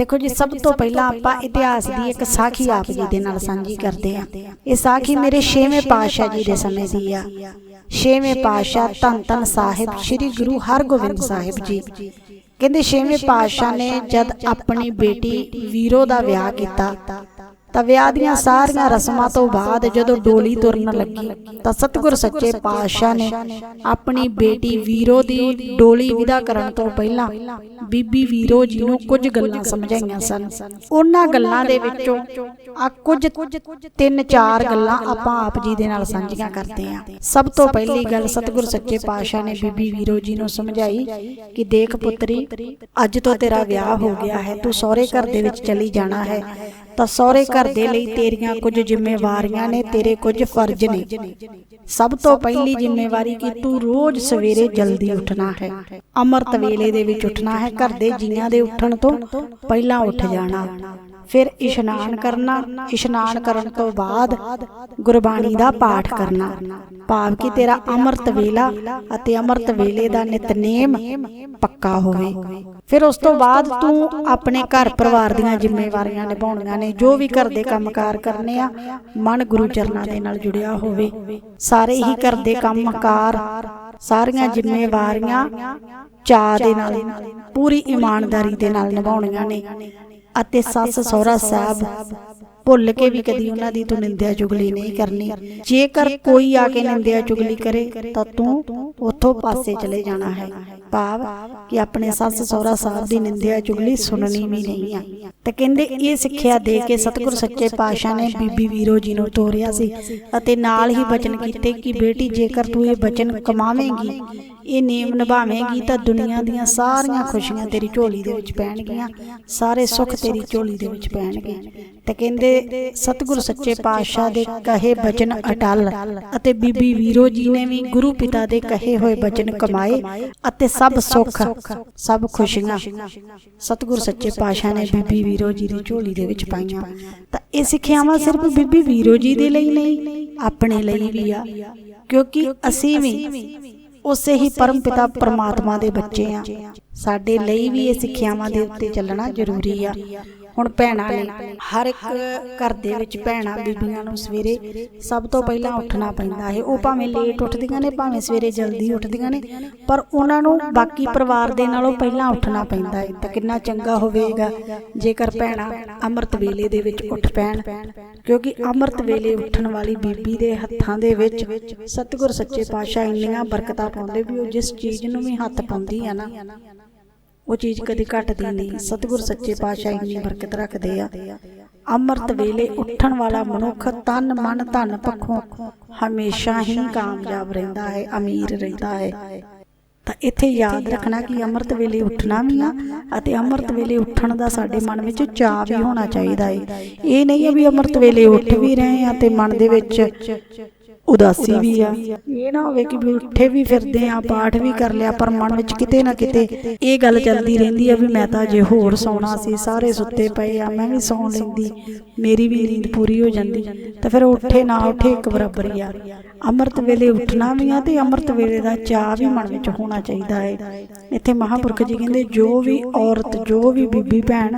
ਦੇਖੋ ਜੀ, ਸਭ ਤੋਂ ਪਹਿਲਾਂ ਆਪਾਂ ਇਤਿਹਾਸ ਦੀ ਇੱਕ ਸਾਖੀ ਆਪ ਜੀ ਦੇ ਨਾਲ ਸਾਂਝੀ ਕਰਦੇ ਹਾਂ। ਇਹ ਸਾਖੀ ਮੇਰੇ 6ਵੇਂ ਪਾਤਸ਼ਾਹ ਜੀ ਦੇ ਸਮੇਂ ਦੀ ਆ। 6ਵੇਂ ਪਾਤਸ਼ਾਹ ਧੰਨ ਧੰਨ ਸਾਹਿਬ ਸ੍ਰੀ ਗੁਰੂ ਹਰਗੋਬਿੰਦ ਸਾਹਿਬ ਜੀ। ਕਹਿੰਦੇ 6ਵੇਂ ਪਾਤਸ਼ਾਹ ਨੇ ਜਦ ਆਪਣੀ ਬੇਟੀ ਵੀਰੋ ਦਾ ਵਿਆਹ ਕੀਤਾ ਤਾਂ ਵਿਆਹ ਦੀਆਂ ਸਾਰੀਆਂ ਰਸਮਾਂ ਤੋਂ ਬਾਅਦ ਜਦੋਂ ਡੋਲੀ ਤੁਰਨ ਲੱਗੀ, ਤਾਂ ਸਤਿਗੁਰ ਸੱਚੇ ਪਾਤਸ਼ਾਹ ਨੇ ਆਪਣੀ ਬੇਟੀ ਵੀਰੋ ਦੀ ਡੋਲੀ ਵਿਦਾ ਕਰਨ ਤੋਂ ਪਹਿਲਾਂ ਬੀਬੀ ਵੀਰੋ ਜੀ ਨੂੰ ਕੁਝ ਗੱਲਾਂ ਸਮਝਾਈਆਂ ਸਨ। ਉਹਨਾਂ ਗੱਲਾਂ ਦੇ ਵਿੱਚੋਂ ਆ ਕੁਝ, ਤਿੰਨ, ਚਾਰ ਗੱਲਾਂ ਆਪਾਂ ਆਪ ਜੀ ਦੇ ਨਾਲ ਸਾਂਝੀਆਂ ਕਰਦੇ ਹਾਂ। ਸਭ ਤੋਂ ਪਹਿਲੀ ਗੱਲ ਸਤਿਗੁਰ ਸੱਚੇ ਪਾਤਸ਼ਾਹ ਨੇ ਬੀਬੀ ਵੀਰੋ ਜੀ ਨੂੰ ਸਮਝਾਈ ਕਿ ਦੇਖ ਪੁੱਤਰੀ, ਅੱਜ ਤੋਂ ਤੇਰਾ ਵਿਆਹ ਹੋ ਗਿਆ ਹੈ, ਤੂੰ ਸਹੁਰੇ ਘਰ ਦੇ ਵਿੱਚ ਚਲੀ ਜਾਣਾ ਹੈ ਤਾਂ ਸਹੁਰੇ ਘਰ ਦੇ ਲਈ ਤੇਰੀਆਂ ਕੁਝ ਜ਼ਿੰਮੇਵਾਰੀਆਂ ਨੇ ਤੇਰੇ ਕੁਝ ਫਰਜ਼ ਨੇ। ਸਭ ਤੋਂ ਪਹਿਲੀ ਜ਼ਿੰਮੇਵਾਰੀ ਕਿ ਤੂੰ ਰੋਜ਼ ਸਵੇਰੇ ਜਲਦੀ ਉੱਠਣਾ ਹੈ। ਅੰਮ੍ਰਿਤ ਵੇਲੇ ਦੇ ਵਿੱਚ ਉੱਠਣਾ ਹੈ ਘਰ ਦੇ ਜੀਆਂ ਦੇ ਉੱਠਣ ਤੋਂ ਪਹਿਲਾਂ ਉੱਠ ਜਾਣਾ। ਫਿਰ ਇਸ਼ਨਾਨ ਕਰਨਾ, ਇਸ਼ਨਾਨ ਕਰਨ ਤੋਂ ਬਾਅਦ ਗੁਰਬਾਣੀ ਦਾ ਪਾਠ ਕਰਨਾ। ਭਾਵ ਕਿ ਤੇਰਾ ਅੰਮ੍ਰਿਤ ਵੇਲਾ ਅਤੇ ਅੰਮ੍ਰਿਤ ਵੇਲੇ ਦਾ ਨਿਤਨੇਮ ਪੱਕਾ ਹੋਵੇ। ਫਿਰ ਉਸ ਤੋਂ ਬਾਅਦ ਤੂੰ ਆਪਣੇ ਘਰ ਪਰਿਵਾਰ ਦੀਆਂ ਜ਼ਿੰਮੇਵਾਰੀਆਂ ਨਿਭਾਉਣੀਆਂ ਨੇ, ਜੋ ਵੀ ਘਰ ਦੇ ਕੰਮਕਾਰ ਕਰਨੇ ਆ, ਮਨ ਗੁਰੂ ਚਰਨਾਂ ਦੇ ਨਾਲ ਜੁੜਿਆ ਹੋਵੇ। ਸਾਰੇ ਹੀ ਘਰ ਦੇ ਕੰਮਕਾਰ, ਸਾਰੀਆਂ ਜ਼ਿੰਮੇਵਾਰੀਆਂ ਚਾਹ ਦੇ ਨਾਲ, ਪੂਰੀ ਇਮਾਨਦਾਰੀ ਦੇ ਨਾਲ ਨਿਭਾਉਣੀਆਂ ਨੇ। ਅਤੇ ਸੱਸ ਸਹੁਰਾ ਸਾਹਿਬ ਭੁੱਲ ਕੇ ਵੀ ਕਦੀ ਉਹਨਾਂ ਦੀ ਤੂੰ ਨਿੰਦਿਆ ਚੁਗਲੀ ਨਹੀਂ ਕਰਨੀ। ਜੇਕਰ ਕੋਈ ਆ ਕੇ ਨਿੰਦਿਆ ਚੁਗਲੀ ਕਰੇ ਤਾਂ ਤੂੰ ਉੱਥੋਂ ਪਾਸੇ ਚਲੇ ਜਾਣਾ ਹੈ। ਭਾਵ ਕਿ ਆਪਣੇ ਸੱਸ ਸਹੁਰਾ ਸਾਹਿਬ ਦੀ ਨਿੰਦਿਆ ਚੁਗਲੀ ਸੁਣਨੀ ਵੀ ਨਹੀਂ ਆ। ਤੇ ਕਹਿੰਦੇ ਇਹ ਸਿੱਖਿਆ ਦੇ ਕੇ ਸਤਿਗੁਰ ਸੱਚੇ ਪਾਤਸ਼ਾਹ ਨੇ ਬੀਬੀ ਵੀਰੋ ਜੀ ਨੂੰ ਤੋਰਿਆ ਸੀ ਅਤੇ ਨਾਲ ਹੀ ਬਚਨ ਕੀਤੇ ਕਿ ਬੇਟੀ ਜੇਕਰ ਤੂੰ ਇਹ ਬਚਨ ਕਮਾਵੇਂਗੀ ਇਹ ਨੇਮ ਨਿਭਾਵੇਂਗੀ ਤਾਂ ਦੁਨੀਆ ਦੀਆਂ ਸਾਰੀਆਂ ਖੁਸ਼ੀਆਂ ਤੇਰੀ ਝੋਲੀ ਦੇ ਵਿੱਚ ਪੈਣਗੀਆਂ। ਸਾਰੇ ਸੁੱਖ ਤੇਰੀ ਝੋਲੀ ਦੇ ਵਿੱਚ ਪੈਣਗੇ। ਤੇ ਕਹਿੰਦੇ ਸਤਿਗੁਰ ਸੱਚੇ ਪਾਤਸ਼ਾਹ ਦੇ ਕਹੇ ਬਚਨ ਅਟਲ ਅਤੇ ਬੀਬੀ ਵੀਰੋ ਜੀ ਨੇ ਵੀ ਗੁਰੂ ਪਿਤਾ ਦੇ ਕਹੇ ਹੋਏ ਬਚਨ ਕਮਾਏ ਅਤੇ ਸਭ ਸੁੱਖ ਸਭ ਖੁਸ਼ੀਆਂ ਸਤਿਗੁਰ ਸੱਚੇ ਪਾਤਸ਼ਾਹ ਨੇ ਬੀਬੀ ਵੀਰੋ ਜੀ ਦੀ ਝੋਲੀ ਦੇ ਵਿੱਚ ਪਾਈਆਂ। ਤਾਂ ਇਹ ਸਿੱਖਿਆਵਾਂ ਸਿਰਫ ਬੀਬੀ ਵੀਰੋ ਜੀ ਦੇ ਲਈ ਨਹੀਂ ਆਪਣੇ ਲਈ ਵੀ ਆ। ਕਿਉਂਕਿ ਅਸੀਂ ਵੀ ਉਸੇ ਹੀ ਪਰਮ ਪਿਤਾ ਪਰਮਾਤਮਾ ਦੇ ਬੱਚੇ ਆ। ਸਾਡੇ ਲਈ ਵੀ ਇਹ ਸਿੱਖਿਆਵਾਂ ਦੇ ਉੱਤੇ ਚੱਲਣਾ ਜ਼ਰੂਰੀ ਆ। ਹੁਣ ਭੈਣਾਂ ਨੇ ਹਰ ਇੱਕ ਘਰ ਦੇ ਵਿੱਚ ਭੈਣਾਂ ਬੀਬੀਆਂ ਨੂੰ ਸਵੇਰੇ ਸਭ ਤੋਂ ਪਹਿਲਾਂ ਉੱਠਣਾ ਪੈਂਦਾ ਹੈ। ਉਹ ਭਾਵੇਂ ਲੇਟ ਉੱਠਦੀਆਂ ਨੇ ਭਾਵੇਂ ਸਵੇਰੇ ਜਲਦੀ ਉੱਠਦੀਆਂ ਨੇ ਪਰ ਉਹਨਾਂ ਨੂੰ ਬਾਕੀ ਪਰਿਵਾਰ ਦੇ ਨਾਲੋਂ ਪਹਿਲਾਂ ਉੱਠਣਾ ਪੈਂਦਾ ਹੈ। ਤਾਂ ਕਿੰਨਾ ਚੰਗਾ ਹੋਵੇਗਾ ਜੇਕਰ ਭੈਣਾਂ ਅੰਮ੍ਰਿਤ ਵੇਲੇ ਦੇ ਵਿੱਚ ਉੱਠ ਪੈਣ। ਕਿਉਂਕਿ ਅੰਮ੍ਰਿਤ ਵੇਲੇ ਉੱਠਣ ਵਾਲੀ ਬੀਬੀ ਦੇ ਹੱਥਾਂ ਦੇ ਵਿੱਚ ਸਤਿਗੁਰ ਸੱਚੇ ਪਾਤਸ਼ਾਹ ਇੰਨੀਆਂ ਬਰਕਤਾਂ ਪਾਉਂਦੇ ਵੀ ਉਹ ਜਿਸ ਚੀਜ਼ ਨੂੰ ਵੀ ਹੱਥ ਪਾਉਂਦੀ ਆ ਨਾ ਉਹ ਚੀਜ਼ ਕਦੀ ਘਟਦੀ ਨਹੀਂ ਸਤਿਗੁਰ ਸੱਚੇ ਪਾਤਸ਼ਾਹ ਇੰਨੀ ਬਰਕਤ ਰੱਖਦੇ ਆ। ਅੰਮ੍ਰਿਤ ਵੇਲੇ ਉੱਠਣ ਵਾਲਾ ਮਨੁੱਖ ਤਨ ਮਨ ਧਨ ਪੱਖੋਂ ਹਮੇਸ਼ਾ ਹੀ ਕਾਮਯਾਬ ਰਹਿੰਦਾ ਹੈ ਅਮੀਰ ਰਹਿੰਦਾ ਹੈ। ਤਾਂ ਇੱਥੇ ਯਾਦ ਰੱਖਣਾ ਕਿ ਅੰਮ੍ਰਿਤ ਵੇਲੇ ਉੱਠਣਾ ਵੀ ਆ ਅਤੇ ਅੰਮ੍ਰਿਤ ਵੇਲੇ ਉੱਠਣ ਦਾ ਸਾਡੇ ਮਨ ਵਿੱਚ ਚਾਅ ਵੀ ਹੋਣਾ ਚਾਹੀਦਾ ਹੈ ਇਹ ਨਹੀਂ ਹੈ ਵੀ ਅੰਮ੍ਰਿਤ ਵੇਲੇ ਉੱਠ ਵੀ ਰਹੇ ਆ ਤੇ ਮਨ ਦੇ ਵਿੱਚ ਉਦਾਸੀ ਵੀ ਆ। ਇਹ ਨਾ ਹੋਵੇ ਕਿ ਵੀ ਉੱਠੇ ਵੀ ਫਿਰਦੇ ਆ ਪਾਠ ਵੀ ਕਰ ਲਿਆ ਪਰ ਮਨ ਵਿੱਚ ਕਿਤੇ ਨਾ ਕਿਤੇ ਇਹ ਗੱਲ ਚੱਲਦੀ ਰਹਿੰਦੀ ਆ ਵੀ ਮੈਂ ਤਾਂ ਜੇ ਹੋਰ ਸੌਣਾ ਸੀ ਸਾਰੇ ਸੁੱਤੇ ਪਏ ਆ ਮੈਂ ਵੀ ਸੌਂ ਲੈਂਦੀ। ਮੇਰੀ ਵੀ ਨੀਂਦ ਪੂਰੀ ਹੋ ਜਾਂਦੀ ਤਾਂ ਫਿਰ ਉੱਠੇ ਨਾ ਉੱਠੇ ਇੱਕ ਬਰਾਬਰ ਹੀ ਆ। ਅੰਮ੍ਰਿਤ ਵੇਲੇ ਉੱਠਣਾ ਵੀ ਆ ਤੇ ਅੰਮ੍ਰਿਤ ਵੇਲੇ ਦਾ ਚਾਹ ਵੀ ਮਨ ਵਿੱਚ ਹੋਣਾ ਚਾਹੀਦਾ ਹੈ ਇੱਥੇ ਮਹਾਪੁਰਖ ਜੀ ਕਹਿੰਦੇ ਜੋ ਵੀ ਔਰਤ ਜੋ ਵੀ ਬੀਬੀ ਭੈਣ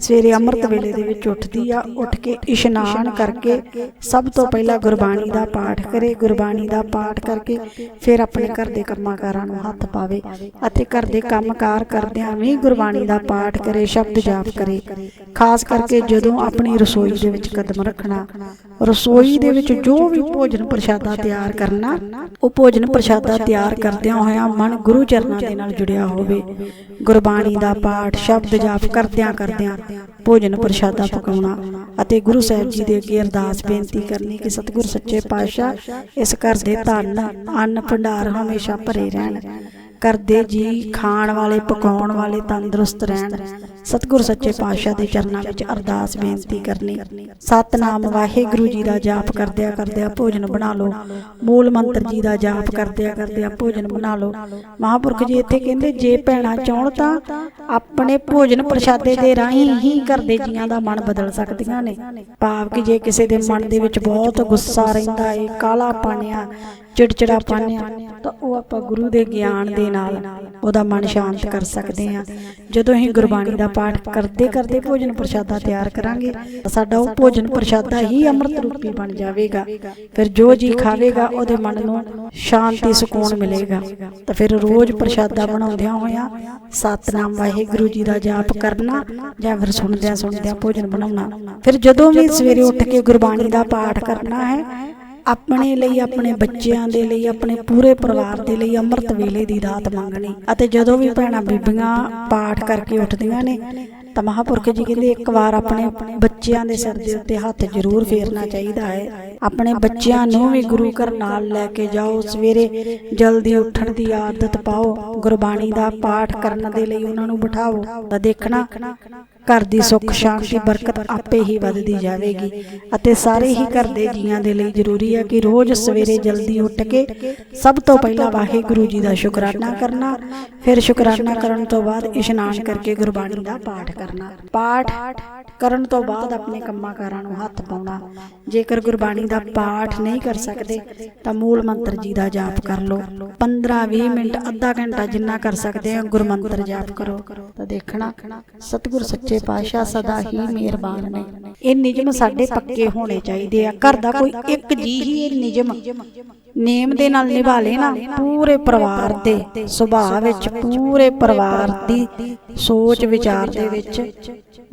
ਸਵੇਰੇ ਅੰਮ੍ਰਿਤ ਵੇਲੇ ਦੇ ਵਿੱਚ ਉੱਠਦੀ ਆ, ਉੱਠ ਕੇ ਇਸ਼ਨਾਨ ਕਰਕੇ ਸਭ ਤੋਂ ਪਹਿਲਾਂ ਗੁਰਬਾਣੀ ਦਾ ਪਾਠ ਕਰੇ, ਗੁਰਬਾਣੀ ਦਾ ਪਾਠ ਕਰਕੇ ਫਿਰ ਆਪਣੇ ਘਰ ਦੇ ਕੰਮਾਂ ਕਾਰਾਂ ਨੂੰ ਹੱਥ ਪਾਵੇ ਅਤੇ ਘਰ ਦੇ ਕੰਮਕਾਰ ਕਰਦਿਆਂ ਵੀ ਗੁਰਬਾਣੀ ਦਾ ਪਾਠ ਕਰੇ, ਸ਼ਬਦ ਜਾਪ ਕਰੇ। ਖਾਸ ਕਰਕੇ ਜਦੋਂ ਆਪਣੀ ਰਸੋਈ ਦੇ ਵਿੱਚ ਕਦਮ ਰੱਖਣਾ, ਰਸੋਈ ਦੇ ਵਿੱਚ ਜੋ ਵੀ ਭੋਜਨ ਪ੍ਰਸ਼ਾਦਾ ਤਿਆਰ ਕਰਨਾ, ਉਹ ਭੋਜਨ ਪ੍ਰਸ਼ਾਦਾ ਤਿਆਰ ਕਰਦਿਆਂ ਹੋਇਆਂ ਮਨ ਗੁਰੂ ਚਰਨਾਂ ਦੇ ਨਾਲ ਜੁੜਿਆ ਹੋਵੇ। ਗੁਰਬਾਣੀ ਦਾ ਪਾਠ, ਸ਼ਬਦ ਜਾਪ ਕਰਦਿਆਂ ਕਰਦਿਆਂ ਭੋਜਨ ਪ੍ਰਸ਼ਾਦਾ ਪਕਾਉਣਾ ਅਤੇ ਗੁਰੂ ਸਾਹਿਬ ਜੀ ਦੇ ਅੱਗੇ ਅਰਦਾਸ ਬੇਨਤੀ ਕਰਨੀ ਕਿ ਸਤਿਗੁਰ ਸੱਚੇ ਪਾਤਸ਼ਾਹ ਇਸ ਘਰ ਦੇ ਧਨ, ਅੰਨ ਭੰਡਾਰ ਹਮੇਸ਼ਾ ਭਰੇ ਰਹਿਣ। ਕਰਦੇ ਜੀ, ਖਾਣ ਵਾਲੇ, ਪਕਾਉਣ ਵਾਲੇ, ਤੰਦਰੁਸਤ ਰਹਿਣ। ਸਤਿਗੁਰ ਸੱਚੇ ਪਾਤਸ਼ਾਹ ਦੇ ਚਰਨਾਂ ਵਿੱਚ ਅਰਦਾਸ ਬੇਨਤੀ ਕਰਨੀ। ਸਤਨਾਮ ਵਾਹਿਗੁਰੂ ਜੀ ਦਾ ਜਾਪ ਕਰਦਿਆਂ ਕਰਦਿਆਂ ਭੋਜਨ ਬਣਾ ਲਓ। ਮੂਲ ਮੰਤਰ ਜੀ ਦਾ ਜਾਪ ਕਰਦਿਆਂ ਕਰਦਿਆਂ ਭੋਜਨ ਬਣਾ ਲਓ। ਮਹਾਪੁਰਖ ਜੀ ਇੱਥੇ ਕਹਿੰਦੇ, ਜੇ ਭੈਣਾਂ ਚਾਹਣ ਤਾਂ ਆਪਣੇ ਭੋਜਨ ਪ੍ਰਸ਼ਾਦੇ ਦੇ ਰਾਹੀਂ ਹੀ ਕਰਦੇ ਜੀਆਂ ਦਾ ਮਨ ਬਦਲ ਸਕਦੀਆਂ ਨੇ। ਭਾਵ ਕਿ ਜੇ ਕਿਸੇ ਦੇ ਮਨ ਦੇ ਵਿੱਚ ਬਹੁਤ ਗੁੱਸਾ ਰਹਿੰਦਾ ਏ, ਕਾਲਾ ਪਾਣਿਆ ਚਿੜਚਿੜਾ ਪਾਉਂਦੇ ਆ, ਤਾਂ ਉਹ ਆਪਾਂ ਗੁਰੂ ਦੇ ਗਿਆਨ ਦੇ ਨਾਲ ਉਹਦਾ ਮਨ ਸ਼ਾਂਤ ਕਰ ਸਕਦੇ ਆ ਜਦੋਂ ਅਸੀਂ ਗੁਰਬਾਣੀ ਦਾ ਪਾਠ ਕਰਦੇ ਕਰਦੇ ਭੋਜਨ ਪ੍ਰਸ਼ਾਦਾ ਤਿਆਰ ਕਰਾਂਗੇ ਸਾਡਾ ਉਹ ਭੋਜਨ ਪ੍ਰਸ਼ਾਦਾ ਹੀ ਅੰਮ੍ਰਿਤ ਰੂਪੀ ਬਣ ਜਾਵੇਗਾ। ਫਿਰ ਜੋ ਜੀ ਖਾਵੇਗਾ, ਉਹਦੇ ਮਨ ਨੂੰ ਸ਼ਾਂਤੀ, ਸਕੂਨ ਮਿਲੇਗਾ। ਤਾਂ ਫਿਰ ਰੋਜ਼ ਪ੍ਰਸ਼ਾਦਾ ਬਣਾਉਂਦਿਆਂ ਹੋਇਆਂ ਸਤਨਾਮ ਵਾਹਿਗੁਰੂ ਜੀ ਦਾ ਜਾਪ ਕਰਨਾ ਜਾਂ ਫਿਰ ਸੁਣਦਿਆਂ ਸੁਣਦਿਆਂ ਭੋਜਨ ਬਣਾਉਣਾ। ਫਿਰ ਜਦੋਂ ਵੀ ਸਵੇਰੇ ਉੱਠ ਕੇ ਗੁਰਬਾਣੀ ਦਾ ਪਾਠ ਕਰਨਾ ਹੈ ਆਪਣੇ ਲਈ, ਆਪਣੇ ਬੱਚਿਆਂ ਦੇ ਲਈ, ਆਪਣੇ ਪੂਰੇ ਪਰਿਵਾਰ ਦੇ ਲਈ ਅੰਮ੍ਰਿਤ ਵੇਲੇ ਦੀ ਦਾਤ ਮੰਗਣੀ। ਅਤੇ ਜਦੋਂ ਵੀ ਭੈਣਾਂ ਬੀਬੀਆਂ ਪਾਠ ਕਰਕੇ ਉੱਠਦੀਆਂ ਨੇ, ਤਾਂ ਮਹਾਪੁਰਖ ਜੀ ਕਹਿੰਦੇ, ਇੱਕ ਵਾਰ ਆਪਣੇ ਬੱਚਿਆਂ ਦੇ ਸਿਰ ਦੇ ਉੱਤੇ ਹੱਥ ਜ਼ਰੂਰ ਫੇਰਨਾ ਚਾਹੀਦਾ ਹੈ। ਆਪਣੇ ਬੱਚਿਆਂ ਨੂੰ ਵੀ ਗੁਰੂ ਘਰ ਨਾਲ ਲੈ ਕੇ ਜਾਓ। ਸਵੇਰੇ ਜਲਦੀ ਉੱਠਣ ਦੀ ਆਦਤ ਪਾਓ। ਗੁਰਬਾਣੀ ਦਾ ਪਾਠ ਕਰਨ ਦੇ ਲਈ ਉਹਨਾਂ ਨੂੰ ਬਿਠਾਓ। ਤਾਂ ਦੇਖਣਾ ਘਰ ਦੀ ਸੁੱਖ ਸ਼ਾਂਤੀ ਬਰਕਤ ਆਪੇ ਹੀ ਵੱਧਦੀ ਜਾਵੇਗੀ। ਅਤੇ ਸਾਰੇ ਹੀ ਘਰ ਦੇ ਜੀਆਂ ਦੇ ਲਈ ਜ਼ਰੂਰੀ ਹੈ ਕਿ ਰੋਜ਼ ਸਵੇਰੇ ਜਲਦੀ ਉੱਠ ਕੇ ਸਭ ਤੋਂ ਪਹਿਲਾਂ ਵਾਹਿਗੁਰੂ ਜੀ ਦਾ ਸ਼ੁਕਰਾਨਾ ਕਰਨਾ ਫਿਰ ਸ਼ੁਕਰਾਨਾ ਕਰਨ ਤੋਂ ਬਾਅਦ ਇਸ਼ਨਾਨ ਕਰਕੇ ਗੁਰਬਾਣੀ ਦਾ ਪਾਠ ਕਰਨਾ ਪਾਠ ਕਰਨ ਤੋਂ ਬਾਅਦ ਆਪਣੇ ਕੰਮਾਂ ਕਾਰਾਂ ਨੂੰ ਹੱਥ ਪਾਉਣਾ। ਜੇਕਰ ਗੁਰਬਾਣੀ ਦਾ ਪਾਠ ਨਹੀਂ ਕਰ ਸਕਦੇ ਤਾਂ ਮੂਲ ਮੰਤਰ ਜੀ ਦਾ ਜਾਪ ਕਰ ਲਓ। 15-20 ਮਿੰਟ ਅੱਧਾ ਘੰਟਾ ਜਿੰਨਾ ਕਰ ਸਕਦੇ ਹੋ ਗੁਰਮੰਤਰ ਜਾਪ ਕਰੋ। ਤਾਂ ਦੇਖਣਾ ਸਤਿਗੁਰ ਸੱਚੇ ਪਾਤਸ਼ਾਹ ਸਦਾ ਹੀ ਮਿਹਰਬਾਨ ਨੇ। ਇਹ ਨਿਯਮ ਸਾਡੇ ਪੱਕੇ ਹੋਣੇ ਚਾਹੀਦੇ ਆ। ਘਰ ਦਾ ਕੋਈ ਇੱਕ ਜੀ ਹੀ ਇਹ ਨਿਯਮ ਨੇਮ ਦੇ ਨਾਲ ਨਿਭਾ ਲੇ ਪੂਰੇ ਪਰਿਵਾਰ ਦੇ ਸੁਭਾਅ ਵਿੱਚ, ਪੂਰੇ ਪਰਿਵਾਰ ਦੀ ਸੋਚ ਵਿਚਾਰ ਦੇ ਵਿੱਚ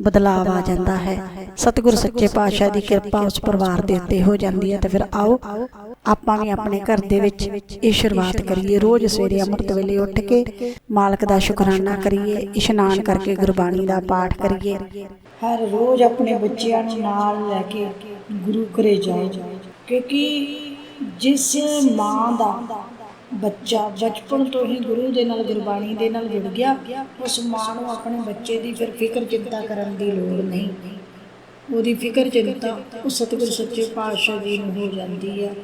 ਬਦਲਾਅ ਆ ਜਾਂਦਾ ਹੈ। ਸਤਿਗੁਰ ਸੱਚੇ ਪਾਤਸ਼ਾਹ ਦੀ ਕਿਰਪਾ ਉਸ ਪਰਿਵਾਰ ਦੇ ਉੱਤੇ ਹੋ ਜਾਂਦੀ ਹੈ ਤੇ ਫਿਰ ਆਓ, ਆਪਾਂ ਵੀ ਆਪਣੇ ਘਰ ਦੇ ਵਿੱਚ ਇਹ ਸ਼ੁਰੂਆਤ ਕਰੀਏ। ਰੋਜ਼ ਸਵੇਰੇ ਅੰਮ੍ਰਿਤ ਵੇਲੇ ਉੱਠ ਕੇ ਮਾਲਕ ਦਾ ਸ਼ੁਕਰਾਨਾ ਕਰੀਏ, ਇਸ਼ਨਾਨ ਕਰਕੇ ਗੁਰਬਾਣੀ ਦਾ ਪਾਠ ਕਰੀਏ। ਹਰ ਰੋਜ਼ ਆਪਣੇ ਬੱਚਿਆਂ ਨੂੰ ਨਾਲ ਲੈ ਕੇ ਗੁਰੂ ਘਰੇ ਜਾਓ, ਕਿਉਂਕਿ ਜਿਸ ਮਾਂ ਦਾ ਬੱਚਾ ਬਚਪਨ ਤੋਂ ਹੀ ਗੁਰੂ ਦੇ ਨਾਲ, ਗੁਰਬਾਣੀ ਦੇ ਨਾਲ ਜੁੜ ਗਿਆ, ਉਸ ਮਾਂ ਨੂੰ ਆਪਣੇ ਬੱਚੇ ਦੀ ਫਿਰ ਫਿਕਰ ਚਿੰਤਾ ਕਰਨ ਦੀ ਲੋੜ ਨਹੀਂ। ਉਹਦੀ ਫਿਕਰ ਚਿੰਤਾ ਉਹ ਸਤਿਗੁਰ ਸੱਚੇ ਪਾਤਸ਼ਾਹ ਜੀ ਨੂੰ ਹੋ ਜਾਂਦੀ ਹੈ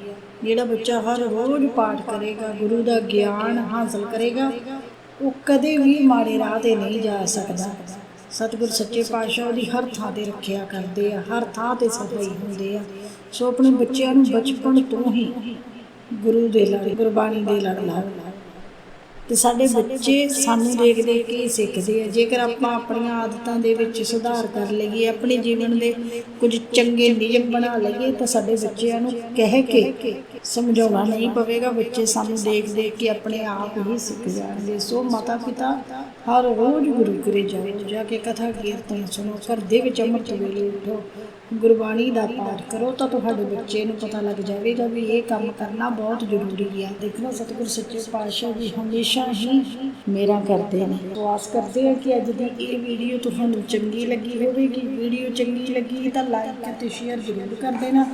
ਜਿਹੜਾ ਬੱਚਾ ਹਰ ਰੋਜ਼ ਪਾਠ ਕਰੇਗਾ, ਗੁਰੂ ਦਾ ਗਿਆਨ ਹਾਸਲ ਕਰੇਗਾ, ਉਹ ਕਦੇ ਵੀ ਮਾੜੇ ਰਾਹ ਤੇ ਨਹੀਂ ਜਾ ਸਕਦਾ। ਸਤਿਗੁਰ ਸੱਚੇ ਪਾਤਸ਼ਾਹ ਉਹਦੀ ਹਰ ਥਾਂ ਤੇ ਰੱਖਿਆ ਕਰਦੇ ਆ, ਹਰ ਥਾਂ ਤੇ ਸਫ਼ਾਈ ਹੁੰਦੇ ਆ। ਸੋ ਆਪਣੇ ਬੱਚਿਆਂ ਨੂੰ ਬਚਪਨ ਤੋਂ ਹੀ ਗੁਰੂ ਦੇ ਲੜ ਗੁਰਬਾਣੀ ਦੇ ਲੜ ਲਾਓ। ਤੇ ਸਾਡੇ ਬੱਚੇ ਸਾਨੂੰ ਦੇਖ ਦੇਖ ਕੇ ਸਿੱਖਦੇ ਆ। ਜੇਕਰ ਆਪਾਂ ਆਪਣੀਆਂ ਆਦਤਾਂ ਦੇ ਵਿੱਚ ਸੁਧਾਰ ਕਰ ਲਈਏ, ਆਪਣੇ ਜੀਵਨ ਦੇ ਕੁਝ ਚੰਗੇ ਨਿਯਮ ਬਣਾ ਲਈਏ, ਤਾਂ ਸਾਡੇ ਬੱਚਿਆਂ ਨੂੰ ਕਹਿ ਕੇ ਸਮਝਾਉਣਾ ਨਹੀਂ ਪਵੇਗਾ। ਬੱਚੇ ਸਾਨੂੰ ਦੇਖ ਦੇਖ ਕੇ ਆਪਣੇ ਆਪ ਹੀ ਸਿੱਖ ਜਾਣਗੇ। ਸੋ ਮਾਤਾ ਪਿਤਾ ਹਰ ਰੋਜ਼ ਗੁਰੂ ਘਰੇ ਜਾਓ। ਜਾ ਕੇ ਕਥਾ ਕੀਰਤਨ ਸੁਣੋ। ਘਰ ਦੇ ਵਿੱਚ ਅੰਮ੍ਰਿਤ ਵੇਲੇ ਉਠੋ। ਗੁਰਬਾਣੀ ਦਾ ਪਾਠ ਕਰੋ ਤਾਂ ਤੁਹਾਡੇ ਬੱਚੇ ਨੂੰ ਪਤਾ ਲੱਗ ਜਾਵੇਗਾ ਵੀ ਇਹ ਕੰਮ ਕਰਨਾ ਬਹੁਤ ਜ਼ਰੂਰੀ ਹੈ ਦੇਖਣਾ ਸਤਿਗੁਰ ਸੱਚੇ ਪਾਤਸ਼ਾਹ ਜੀ ਹਮੇਸ਼ਾ ਹੀ ਮੇਰਾ ਕਰਦੇ ਨੇ। ਸੋ ਆਸ ਕਰਦੇ ਹਾਂ ਕਿ ਅੱਜ ਦੀ ਇਹ ਵੀਡੀਓ ਤੁਹਾਨੂੰ ਚੰਗੀ ਲੱਗੀ ਹੋਵੇਗੀ। ਵੀਡੀਓ ਚੰਗੀ ਲੱਗੀ ਤਾਂ ਲਾਈਕ ਅਤੇ ਸ਼ੇਅਰ ਜ਼ਰੂਰ ਕਰ ਦੇਣਾ।